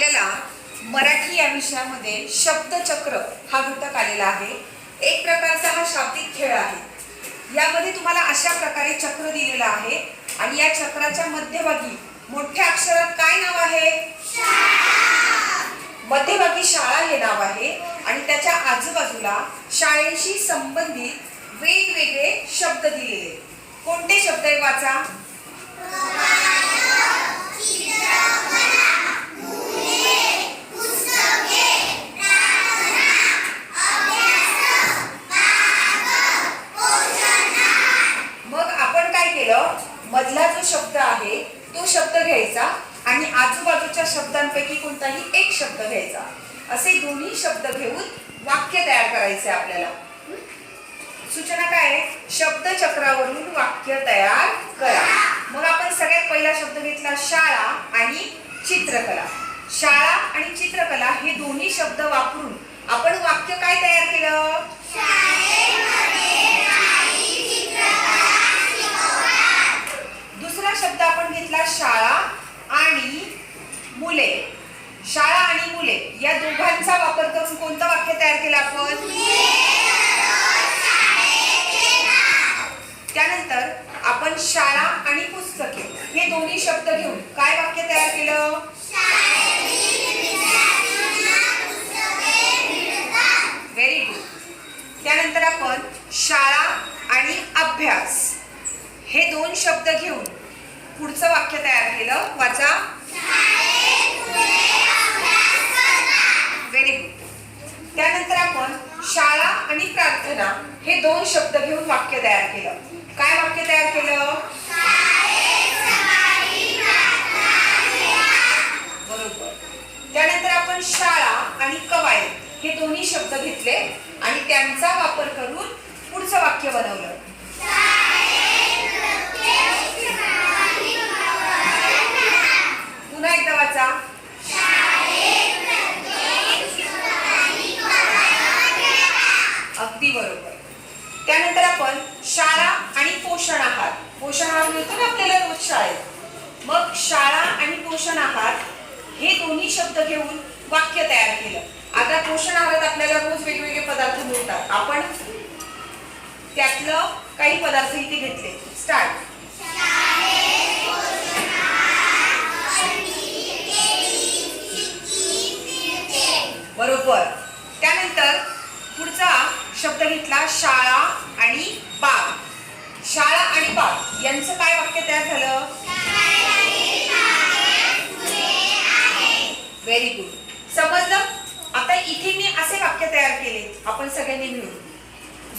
आपल्याला मराठी या विषयामध्ये शब्दचक्र हा घटक आलेला आहे. एक प्रकारचा हा शाब्दिक खेळ आहे. यामध्ये तुम्हाला अशा प्रकारे चक्र दिलेलं आहे आणि या चक्राच्या मध्यभागी मोठ्या अक्षरात काय नाव आहे? मध्यभागी शाळा हे नाव आहे आणि त्याच्या आजूबाजूला शाळेशी संबंधित वेगवेगळे शब्द दिलेले कोणते शब्द आहे वाचा? मधला जो शब्द आहे तो शब्द घ्यायचा आणि आजूबाजूच्या शब्दांपैकी कोणताही एक शब्द घ्यायचा. असे दोन्ही शब्द घेऊन वाक्य तयार करायचे आपल्याला. सूचना काय आहे? शब्दचक्रावरून वाक्य तयार करा. मग आपण सगळ्यात पहिला शब्द घेतला शाळा आणि चित्रकला. शाळा आणि चित्रकला हे दोन्ही शब्द वापरून आपण वाक्य काय तयार केलं दुसरा शब्द आपण घेतला शाळा आणि मुले शाळा आणि मुले या दोघांचा वापर करून कोणतं वाक्य तयार त्यानंतर आपण शाळा आणि पुस्तके हे दोन्ही शब्द घेऊन काय वाक्य तयार केलं? व्हेरी गुड त्यानंतर आपण शाळा आणि अभ्यास हे दोन शब्द घेऊन पुढचं वाक्य तयार केलं वाच. आपण शाळा आणि प्रार्थना हे दोन शब्द घेऊन वाक्य तयार केलं. काय वाक्य तयार केलं? बरोबर. त्यानंतर आपण शाळा आणि कवायत हे दोन्ही शब्द घेतले आणि त्यांचा वापर करून पुढचं वाक्य बनवलं पुन्हा एकदा वाचा अगदी बरोबर त्यानंतर आपण शाळा आणि पोषण आहार. पोषण आहार मिळतो ना आपल्याला रोज शाळेत. मग शाळा आणि पोषण आहार हे दोन्ही शब्द घेऊन वाक्य तयार केलं. आता पोषण आहारात आपल्याला रोज वेगवेगळे पदार्थ मिळतात. आपण त्यातलं काही पदार्थ इथे घेतले. स्टार्ट बरोबर. त्यानंतर पुढचा शब्द घेतला शाळा आणि बाग शाळा आणि बाग यांचं काय वाक्य तयार झालं? व्हेरी गुड समजलं? आता इथे मी असे वाक्य तयार केले. आपण सगळ्यांनी मिळून.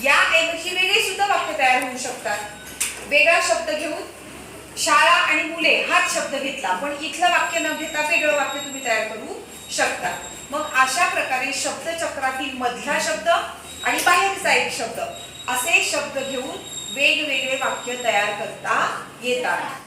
याऐवजी वेगळे सुद्धा वाक्य तयार होऊ शकतात. वेगळा शब्द घेऊन शाळा आणि मुले हाच शब्द घेतला. पण इथलं वाक्य न घेता वेगळं वाक्य तुम्ही तयार करू शकता. मग अशा प्रकारे शब्दचक्रातील मधला शब्द शब्द. असे शब्द घेऊन वेगवेगळे वाक्य तयार करता येतात.